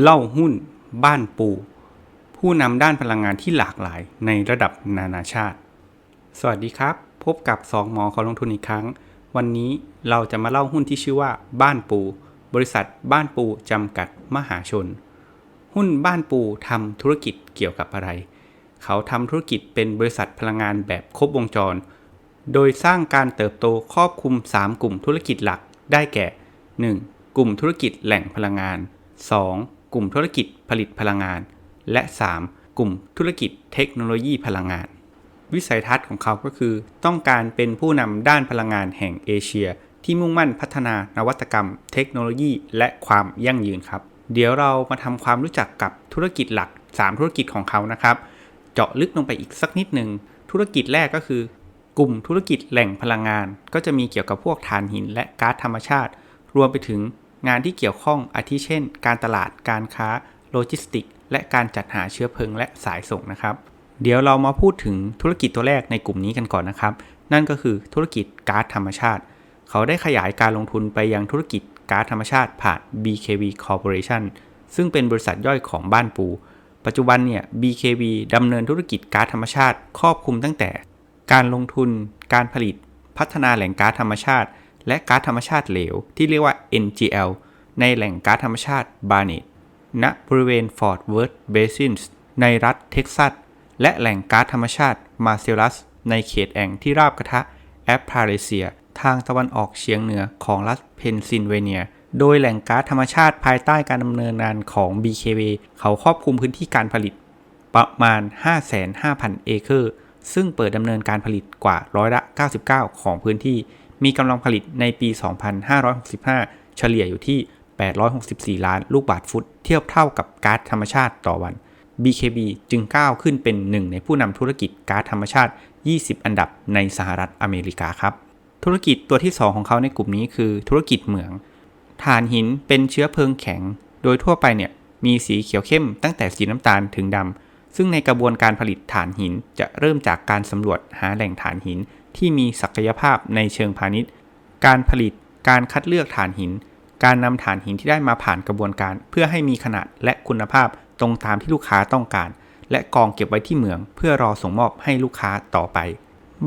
เล่าหุ้น บ้านปู ผู้นำด้านพลังงานที่หลากหลายในระดับนานาชาติ สวัสดีครับ พบกับ 2 หมอขอลงทุนอีกครั้ง วันนี้เราจะมาเล่าหุ้นที่ชื่อว่า บ้านปู บริษัทบ้านปูจำกัดมหาชน หุ้นบ้านปูทำธุรกิจเกี่ยวกับอะไร เขาทำธุรกิจเป็นบริษัทพลังงานแบบครบวงจร โดยสร้างการเติบโตครอบคลุม 3 กลุ่มธุรกิจหลักได้แก่ 1. กลุ่มธุรกิจแหล่งพลังงาน 2. กลุ่มธุรกิจผลิตพลังงาน และ 3. กลุ่มธุรกิจเทคโนโลยีพลังงาน วิสัยทัศน์ของเขาก็คือ ต้องการเป็นผู้นำด้านพลังงานแห่งเอเชีย ที่มุ่งมั่นพัฒนานวัตกรรม เทคโนโลยี และความยั่งยืนครับ เดี๋ยวเรามาทำความรู้จักกับธุรกิจหลัก 3 ธุรกิจของเขานะครับ เจาะลึกลงไปอีกสักนิดหนึ่งธุรกิจแรกก็คือกลุ่มธุรกิจแหล่งพลังงาน ก็จะมีเกี่ยวกับพวกถ่านหินและก๊าซธรรมชาติ รวมไปถึง งานที่เกี่ยวข้องอาทิเช่น การตลาดการค้าโลจิสติก และการจัดหาเชื้อเพลิงและสายส่งนะครับ เดี๋ยวเรามาพูดถึงธุรกิจตัวแรกในกลุ่มนี้กันก่อนนะครับ นั่นก็คือธุรกิจก๊าซธรรมชาติ เขาได้ขยายการลงทุนไปยังธุรกิจก๊าซธรรมชาติผ่าน BKV Corporation ซึ่งเป็นบริษัทย่อยของบ้านปู ปัจจุบันเนี่ย BKV ดำเนินธุรกิจก๊าซธรรมชาติ ครอบคลุมตั้งแต่ การลงทุน การผลิต พัฒนาแหล่งก๊าซธรรมชาติ และก๊าซธรรมชาติเหลว ที่เรียกว่า NGL ในแหล่งก๊าซธรรมชาติบาร์เนตณบริเวณฟอร์ w เวิร์ธเบซินส์ในรัฐเท็กซัส และแหล่งก๊าซธรรมชาติมาเซลัส ในเขตแอ่งที่ราบกระทะแอปพาเรเซีย ทางตะวันออกเฉียงเหนือของรัฐเพนซิลเวเนีย โดยแหล่งก๊าซธรรมชาติภายใต้การดำเนินงานของ BKV เขาครอบคลุมพื้นที่การผลิตประมาณ 5,500เอเคอร์ ซึ่งเปิดดำเนินการผลิตกว่าร้อยละ 99 ของพื้นที่ มีกำลังผลิตในปี 2565 เฉลี่ยอยู่ที่ 864 ล้านลูกบาศก์ฟุต เทียบเท่ากับก๊าซธรรมชาติต่อวัน BKB จึงก้าวขึ้นเป็นหนึ่งในผู้นำธุรกิจก๊าซธรรมชาติ 20 อันดับในสหรัฐอเมริกาครับ ธุรกิจตัวที่ 2 ของเขาในกลุ่มนี้คือธุรกิจเหมือง ถ่านหินเป็นเชื้อเพลิงแข็ง โดยทั่วไปเนี่ยมีสีเขียวเข้มตั้งแต่สีน้ำตาลถึงดำซึ่งในกระบวนการผลิตถ่านหินจะเริ่มจากการสำรวจหาแหล่งถ่านหิน ที่มีศักยภาพในเชิงพาณิชย์ การผลิต การคัดเลือกถ่านหิน การนำถ่านหินที่ได้มาผ่านกระบวนการ เพื่อให้มีขนาดและคุณภาพตรงตามที่ลูกค้าต้องการ และกองเก็บไว้ที่เหมือง เพื่อรอส่งมอบให้ลูกค้าต่อไป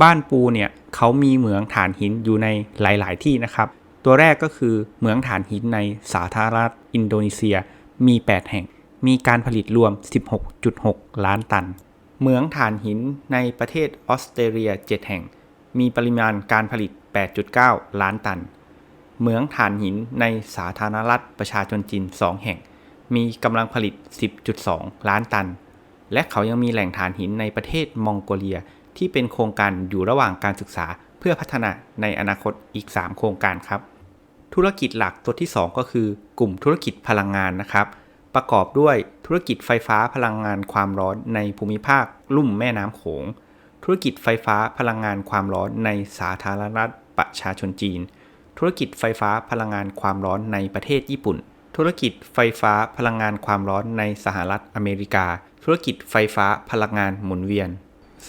บ้านปูเนี่ยเขามีเหมืองถ่านหินอยู่ในหลาย ๆ ที่นะครับ ตัวแรกก็คือเหมืองถ่านหินในสาธารณรัฐอินโดนีเซีย มี 8 แห่ง มีการผลิตรวม 16.6 ล้านตัน เหมืองถ่านหินในประเทศออสเตรเลีย 7 แห่ง มีปริมาณการผลิต 8.9 ล้านตัน เหมืองถ่านหินในสาธารณรัฐประชาชนจีน 2 แห่ง มีกำลังผลิต 10.2 ล้านตัน และเขายังมีแหล่งถ่านหินในประเทศมองโกเลีย ที่เป็นโครงการอยู่ระหว่างการศึกษาเพื่อพัฒนาในอนาคตอีก 3 โครงการครับ ธุรกิจหลักตัวที่ 2 ก็คือกลุ่มธุรกิจพลังงานนะครับประกอบด้วยธุรกิจไฟฟ้าพลังงานความร้อนในภูมิภาคลุ่มแม่น้ำโขง ธุรกิจไฟฟ้าพลังงานความร้อนในสาธารณรัฐประชาชนจีน ธุรกิจไฟฟ้าพลังงานความร้อนในประเทศญี่ปุ่น ธุรกิจไฟฟ้าพลังงานความร้อนในสหรัฐอเมริกา ธุรกิจไฟฟ้าพลังงานหมุนเวียน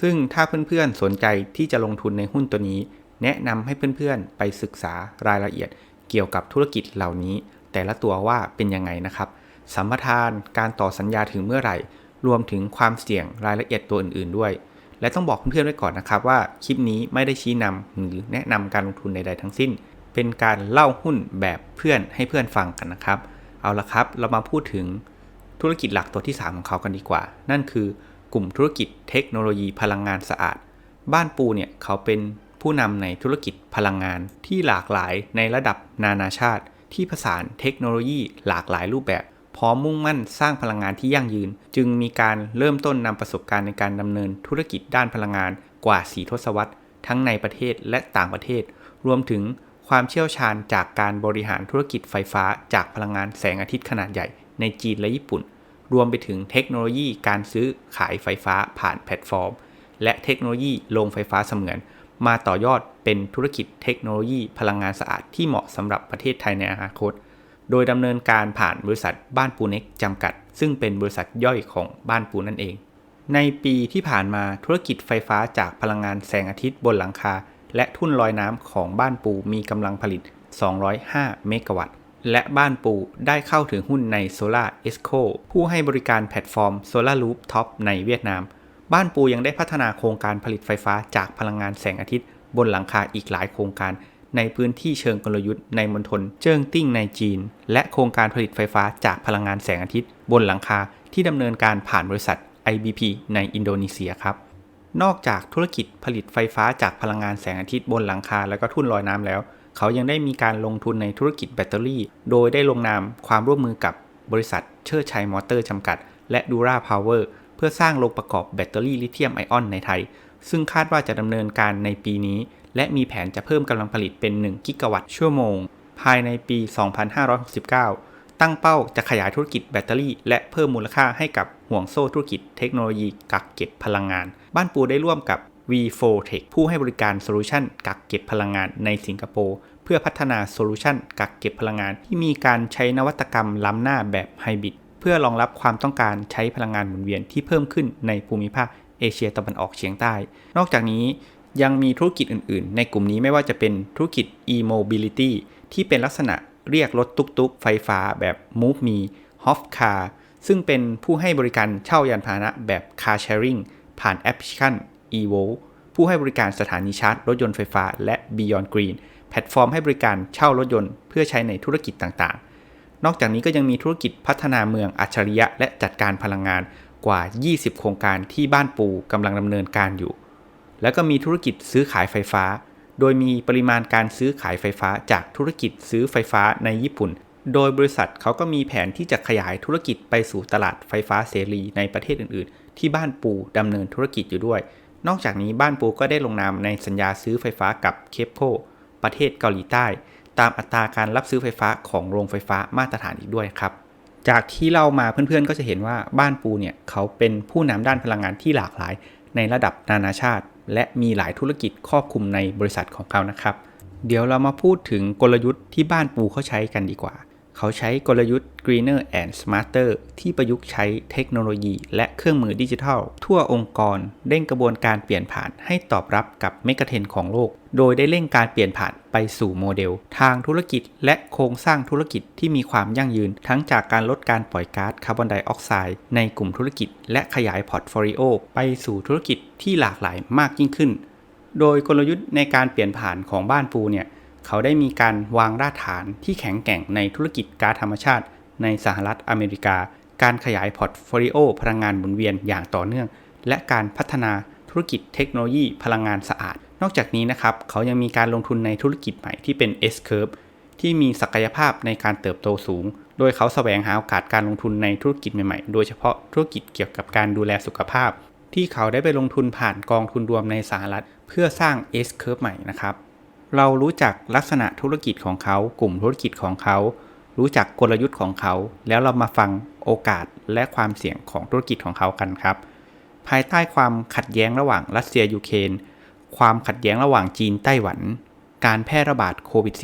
ซึ่งถ้าเพื่อนๆสนใจที่จะลงทุนในหุ้นตัวนี้ แนะนำให้เพื่อนๆไปศึกษารายละเอียดเกี่ยวกับธุรกิจเหล่านี้ แต่ละตัวว่าเป็นยังไงนะครับ สัมปทานการต่อสัญญาถึงเมื่อไหร่ รวมถึงความเสี่ยงรายละเอียดตัวอื่น ๆด้วย และต้องบอกเพื่อนๆไว้ก่อนนะครับว่าคลิปนี้ไม่ได้ชี้นำหรือแนะนำการลงทุนใดๆทั้งสิ้น เป็นการเล่าหุ้นแบบเพื่อนให้เพื่อนฟังกันนะครับ เอาละครับ เรามาพูดถึงธุรกิจหลักตัวที่ 3 ของเขากันดีกว่า นั่นคือกลุ่มธุรกิจเทคโนโลยีพลังงานสะอาด บ้านปูเนี่ยเขาเป็นผู้นำในธุรกิจพลังงานที่หลากหลายในระดับนานาชาติ ที่ผสานเทคโนโลยีหลากหลายรูปแบบ พร้อมมุ่งมั่นสร้างพลังงานที่ยั่งยืน จึงมีการเริ่มต้นนำประสบการณ์ในการดำเนินธุรกิจด้านพลังงานกว่า4ทศวรรษ ทั้งในประเทศและต่างประเทศ รวมถึงความเชี่ยวชาญจากการบริหารธุรกิจไฟฟ้าจากพลังงานแสงอาทิตย์ขนาดใหญ่ในจีนและญี่ปุ่น รวมไปถึงเทคโนโลยีการซื้อขายไฟฟ้าผ่านแพลตฟอร์ม และเทคโนโลยีโรงไฟฟ้าเสมือน มาต่อยอดเป็นธุรกิจเทคโนโลยีพลังงานสะอาดที่เหมาะสำหรับประเทศไทยในอนาคต โดยดำเนินการผ่านบริษัทบ้านปูเน็กจำกัด ซึ่งเป็นบริษัทย่อยของบ้านปูนั่นเอง ในปีที่ผ่านมาธุรกิจไฟฟ้าจากพลังงานแสงอาทิตย์บนหลังคา และทุ่นลอยน้ำของบ้านปูมีกำลังผลิต 205 เมกะวัตต์ และบ้านปูได้เข้าถึงหุ้นใน Solar Esco ผู้ให้บริการแพลตฟอร์ม Solar Roof Top ในเวียดนาม บ้านปูยังได้พัฒนาโครงการผลิตไฟฟ้าจากพลังงานแสงอาทิตย์ บนหลังคาอีกหลายโครงการ ในพื้นที่เชิงกลยุทธ์ในมณฑลเจิ้งติ้งในจีน และโครงการผลิตไฟฟ้าจากพลังงานแสงอาทิตย์ บนหลังคาที่ดำเนินการผ่านบริษัท IBP ในอินโดนีเซียครับ นอกจากธุรกิจผลิตไฟฟ้าจากพลังงานแสงอาทิตย์บนหลังคา และก็ทุ่นลอยน้ำแล้ว เขายังได้มีการลงทุนในธุรกิจแบตเตอรี่ โดยได้ลงนามความร่วมมือกับบริษัทเชิดชัยมอเตอร์จำกัด และดูราพาวเวอร์เพื่อสร้างโรงประกอบแบตเตอรี่ลิเธียมไอออนในไทย ซึ่งคาดว่าจะดำเนินการในปีนี้ และมีแผนจะเพิ่มกำลังผลิตเป็น 1 กิกะวัตต์ชั่วโมง ภายในปี 2569 ตั้งเป้าจะขยายธุรกิจแบตเตอรี่ และเพิ่มมูลค่าให้กับห่วงโซ่ธุรกิจเทคโนโลยีกักเก็บพลังงาน บ้านปูได้ร่วมกับ V4 Tech ผู้ให้บริการโซลูชันกักเก็บพลังงานในสิงคโปร์เพื่อพัฒนาโซลูชันกักเก็บพลังงานที่มีการใช้นวัตกรรมล้ำหน้าแบบไฮบริดเพื่อรองรับความต้องการใช้พลังงานหมุนเวียนที่เพิ่มขึ้นในภูมิภาคเอเชียตะวันออกเฉียงใต้ นอกจากนี้ ยังมีธุรกิจอื่นๆ ในกลุ่มนี้ไม่ว่าจะเป็นธุรกิจ e-mobility ที่เป็นลักษณะเรียกรถตุกๆ ไฟฟ้าแบบ Move Me h o f Car ซึ่งเป็นผู้ให้บริการเช่ายานพาหนะแบบ Car Sharing ผ่านแอปพลิเคชัน evo ผู้ให้บริการสถานีชาร์จรถยนต์ไฟฟ้า และ Beyond Green แพลตฟอร์มให้บริการเช่ารถยนต์เพื่อใช้ในธุรกิจต่างๆ นอกจากนี้ก็ยังมีธุรกิจพัฒนาเมืองอัจฉริยะ และจัดการพลังงานกว่า 20 โครงการที่บ้านปูกำลังดำเนินการอยู่ แล้วก็มีธุรกิจซื้อขายไฟฟ้า โดยมีปริมาณการซื้อขายไฟฟ้าจากธุรกิจซื้อไฟฟ้าในญี่ปุ่น โดยบริษัทเขาก็มีแผนที่จะขยายธุรกิจไปสู่ตลาดไฟฟ้าเสรีในประเทศอื่น ๆ ที่บ้านปูดำเนินธุรกิจอยู่ด้วย นอกจากนี้บ้านปูก็ได้ลงนามในสัญญาซื้อไฟฟ้ากับเคปโ o ประเทศเกาหลีใต้ ตามอัตราการรับซื้อไฟฟ้าของโรงไฟฟ้ามาตรฐานอีกด้วยครับจากที่เรามาเพื่อนๆก็จะเห็นว่าบ้านปูเนี่ยเขาเป็นผู้นำด้านพลังงานที่หลากหลายในระดับนานาชาติ และมีหลายธุรกิจครอบคลุมในบริษัทของเขานะครับ เดี๋ยวเรามาพูดถึงกลยุทธ์ที่บ้านปูเขาใช้กันดีกว่า เขาใช้กลยุทธ์ greener and smarter ที่ประยุกต์ใช้เทคโนโลยี และเครื่องมือดิจิทัล ทั่วองค์กรเร่งกระบวนการเปลี่ยนผ่านให้ตอบรับกับเมกะเทนของโลก โดยได้เร่งการเปลี่ยนผ่านไปสู่โมเดล ทางธุรกิจ และโครงสร้างธุรกิจที่มีความยั่งยืน ทั้งจากการลดการปล่อยก๊าซคาร์บอนไดออกไซด์ในกลุ่มธุรกิจ และขยายพอร์ตโฟลิโอไปสู่ธุรกิจที่หลากหลายมากยิ่งขึ้น โดยกลยุทธ์ในการเปลี่ยนผ่านของบ้านปูเนี่ย เขาได้มีการวางรากฐานที่แข็งแกร่งในธุรกิจก๊าซธรรมชาติ ในสหรัฐอเมริกา การขยายพอร์ตโฟลิโอพลังงานหมุนเวียนอย่างต่อเนื่อง และการพัฒนาธุรกิจเทคโนโลยีพลังงานสะอาด นอกจากนี้นะครับ เขายังมีการลงทุนในธุรกิจใหม่ที่เป็น S curve ที่มีศักยภาพในการเติบโตสูง โดยเขาแสวงหาโอกาสการลงทุนในธุรกิจใหม่ๆ โดยเฉพาะธุรกิจเกี่ยวกับการดูแลสุขภาพ ที่เขาได้ไปลงทุนผ่านกองทุนรวมในสหรัฐ เพื่อสร้าง S curve ใหม่นะครับ เรารู้จักลักษณะธุรกิจของเขา กลุ่มธุรกิจของเขา รู้จักกลยุทธ์ของเขา แล้วเรามาฟังโอกาสและความเสี่ยงของธุรกิจของเขากันครับ ภายใต้ความขัดแย้งระหว่างรัสเซียยูเครนความขัดแย้งระหว่างจีนไต้หวัน การแพร่ระบาดโควิด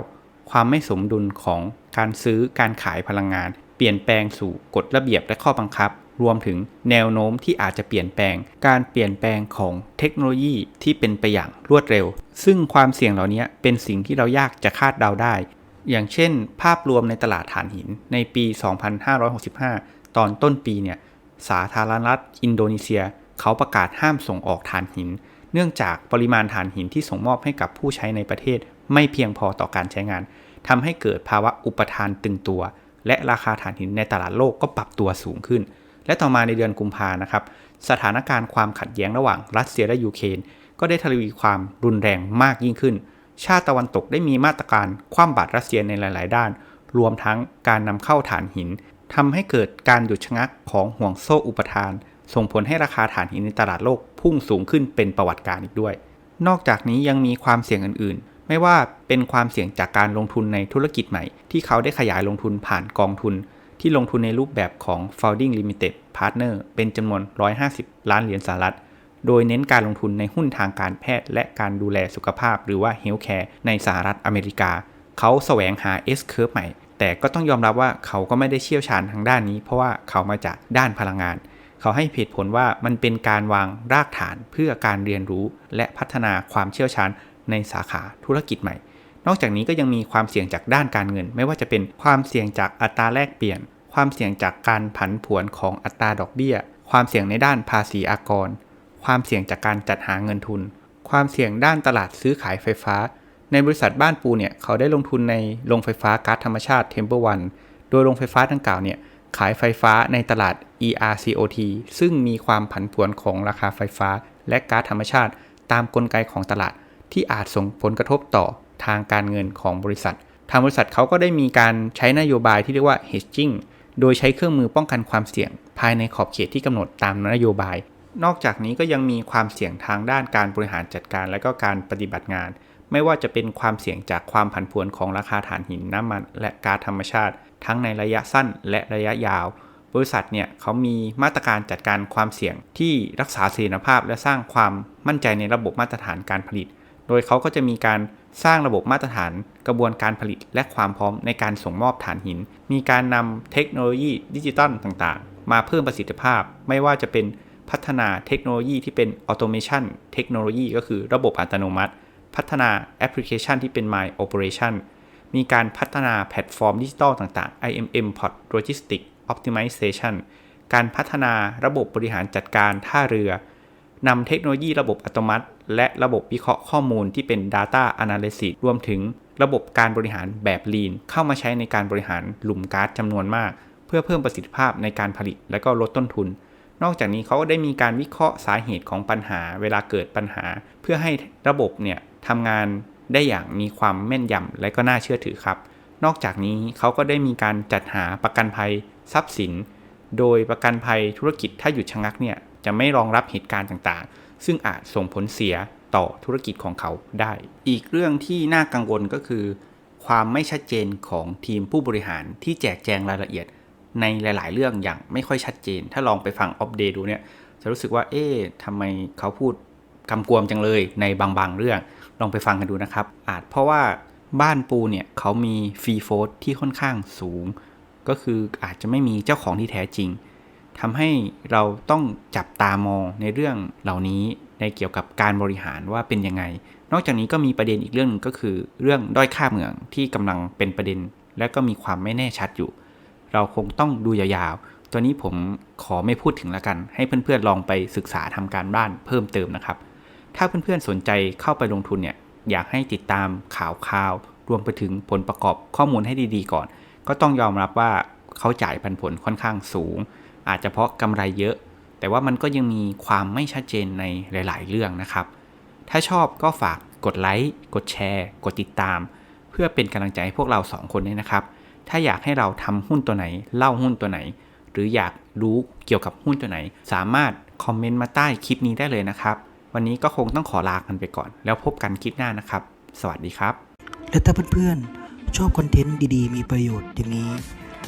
-19 ความไม่สมดุลของการซื้อการขายพลังงาน เปลี่ยนแปลงสู่กฎระเบียบและข้อบังคับ รวมถึงแนวโน้มที่อาจจะเปลี่ยนแปลง การเปลี่ยนแปลงของเทคโนโลยีที่เป็นไปอย่างรวดเร็ว ซึ่งความเสี่ยงเหล่านี้เป็นสิ่งที่เรายากจะคาดเดาได้ อย่างเช่น ภาพรวมในตลาดถ่านหินในปี 2565 ตอนต้นปีเนี่ยสาธารณรัฐอินโดนีเซีย เขาประกาศห้ามส่งออกถ่านหิน เนื่องจากปริมาณถ่านหินที่ส่งมอบให้กับผู้ใช้ในประเทศ ไม่เพียงพอต่อการใช้งานทำให้เกิดภาวะอุปทานตึงตัว และราคาถ่านหินในตลาดโลกก็ปรับตัวสูงขึ้น และต่อมาในเดือนกุมภานะครับสถานการณ์ความขัดแย้งระหว่างรัสเซียและยูเครนก็ได้ทวีความรุนแรงมากยิ่งขึ้น ชาติตะวันตกได้มีมาตรการคว่ำบาตรรัสเซียในหลาย ๆ ด้าน รวมทั้งการนำเข้าถ่านหินทำให้เกิดการหยุดชะงักของห่วงโซ่อุปทาน ส่งผลให้ราคาถ่านหินในตลาดโลกพุ่งสูงขึ้นเป็นประวัติการอีกด้วย นอกจากนี้ยังมีความเสี่ยงอื่น ๆ ไม่ว่าเป็นความเสี่ยงจากการลงทุนในธุรกิจใหม่ ที่เขาได้ขยายลงทุนผ่านกองทุน ที่ลงทุนในรูปแบบของ Founding Limited Partner เป็นจำนวน 150 ล้านเหรียญสหรัฐ โดยเน้นการลงทุนในหุ้นทางการแพทย์ และการดูแลสุขภาพหรือว่า Healthcare ในสหรัฐอเมริกา เขาแสวงหา S curve ใหม่ แต่ก็ต้องยอมรับว่าเขาก็ไม่ได้เชี่ยวชาญทางด้านนี้ เพราะว่าเขามาจากด้านพลังงานเขาให้เหตุผลว่ามันเป็นการวางรากฐานเพื่อการเรียนรู้ และพัฒนาความเชี่ยวชาญในสาขาธุรกิจใหม่ นอกจากนี้ก็ยังมีความเสี่ยงจากด้านการเงิน ไม่ว่าจะเป็นความเสี่ยงจากอัตราแลกเปลี่ยน ความเสี่ยงจากการผันผวนของอัตราดอกเบี้ย ความเสี่ยงในด้านภาษีอากร ความเสี่ยงจากการจัดหาเงินทุน ความเสี่ยงด้านตลาดซื้อขายไฟฟ้า ในบริษัทบ้านปูเนี่ยเขาได้ลงทุนในโรงไฟฟ้าก๊าซธรรมชาติเทมเ e อร์วันโดยโรงไฟฟ้าดังกล่าวเนี่ยขายไฟฟ้าในตลาด ERCOT ซึ่งมีความผันผวนของราคาไฟฟ้า และก๊าซธรรมชาติ ตามกลไกของตลาดที่อาจส่งผลกระทบต่อ ทางการเงินของบริษัท ทางบริษัทเขาก็ได้มีการใช้นโยบายที่เรียกว่า hedging โดยใช้เครื่องมือป้องกันความเสี่ยง ภายในขอบเขตที่กำหนดตามนโยบาย นอกจากนี้ก็ยังมีความเสี่ยงทางด้านการบริหารจัดการ และก็การปฏิบัติงาน ไม่ว่าจะเป็นความเสี่ยงจากความผันผวนของราคาถ่านหินน้ำมัน และก๊าซธรรมชาติ ทั้งในระยะสั้นและระยะยาวบริษัทเนี่ยเขามีมาตรการจัดการความเสี่ยงที่รักษาเสถียรภาพ และสร้างความมั่นใจในระบบมาตรฐานการผลิต โดยเขาก็จะมีการสร้างระบบมาตรฐานกระบวนการผลิตและความพร้อมในการส่งมอบถ่านหิน มีการนำเทคโนโลยีดิจิตอลต่างๆ มาเพิ่มประสิทธิภาพ ไม่ว่าจะเป็นพัฒนาเทคโนโลยีที่เป็นออโตเมชันเทคโนโลยีก็คือระบบอัตโนมัติ พัฒนาแอปพลิเคชันที่เป็น My Operation มีการพัฒนาแพลตฟอร์มดิจิทัลต่างๆ IMM Port Logistics Optimization การพัฒนาระบบบริหารจัดการท่าเรือนำเทคโนโลยีระบบอัตโนมัติ และระบบวิเคราะห์ข้อมูลที่เป็น Data Analysis รวมถึงระบบการบริหารแบบ Lean เข้ามาใช้ในการบริหารหลุมก๊าซจำนวนมาก เพื่อเพิ่มประสิทธิภาพในการผลิตและก็ลดต้นทุน นอกจากนี้เขาก็ได้มีการวิเคราะห์สาเหตุของปัญหา เวลาเกิดปัญหา เพื่อให้ระบบเนี่ยทำงานได้อย่างมีความแม่นยำและก็น่าเชื่อถือครับ นอกจากนี้เขาก็ได้มีการจัดหาประกันภัยทรัพย์สิน โดยประกันภัยธุรกิจถ้าหยุดชะงักเนี่ยจะไม่รองรับเหตุการณ์ต่างๆ ซึ่งอาจส่งผลเสียต่อธุรกิจของเขาได้ อีกเรื่องที่น่ากังวลก็คือ ความไม่ชัดเจนของทีมผู้บริหารที่แจกแจงรายละเอียดในหลาย ๆ เรื่องอย่างไม่ค่อยชัดเจน ถ้าลองไปฟังอัปเดตดูเนี่ย จะรู้สึกว่า เอ๊ะทำไมเขาพูดกำกวมจังเลยในบาง ๆ เรื่อง ลองไปฟังกันดูนะครับ อาจเพราะว่าบ้านปูเนี่ยเขามีฟรีโฟดที่ค่อนข้างสูง ก็คืออาจจะไม่มีเจ้าของที่แท้จริง ทำให้เราต้องจับตามองในเรื่องเหล่านี้ในเกี่ยวกับการบริหารว่าเป็นยังไง นอกจากนี้ก็มีประเด็นอีกเรื่องนึงก็คือ เรื่องด้อยค่าเมืองที่กำลังเป็นประเด็น และก็มีความไม่แน่ชัดอยู่ เราคงต้องดูยาวๆ ตัวนี้ผมขอไม่พูดถึงละกัน ให้เพื่อนๆลองไปศึกษาทำการบ้านเพิ่มเติมนะครับ ถ้าเพื่อนๆสนใจเข้าไปลงทุนเนี่ยอยากให้ติดตามข่าวข่าว รวมไปถึงผลประกอบข้อมูลให้ดีๆ ก่อน ก็ต้องยอมรับว่าเขาจ่ายปันผลค่อนข้างสูง อาจจะเพราะกำไรเยอะ แต่ว่ามันก็ยังมีความไม่ชัดเจนในหลาย ๆ เรื่องนะครับ ถ้าชอบก็ฝากกดไลค์กดแชร์ กดติดตาม เพื่อเป็นกำลังใจให้พวกเราสองคนด้วยนะครับ ถ้าอยากให้เราทำหุ้นตัวไหน เล่าหุ้นตัวไหน หรืออยากรู้เกี่ยวกับหุ้นตัวไหน สามารถคอมเมนต์มาใต้คลิปนี้ได้เลยนะครับ วันนี้ก็คงต้องขอลากันไปก่อน แล้วพบกันคลิปหน้านะครับ สวัสดีครับ และถ้าเพื่อนๆชอบคอนเทนต์ดีๆ มีประโยชน์อย่างนี้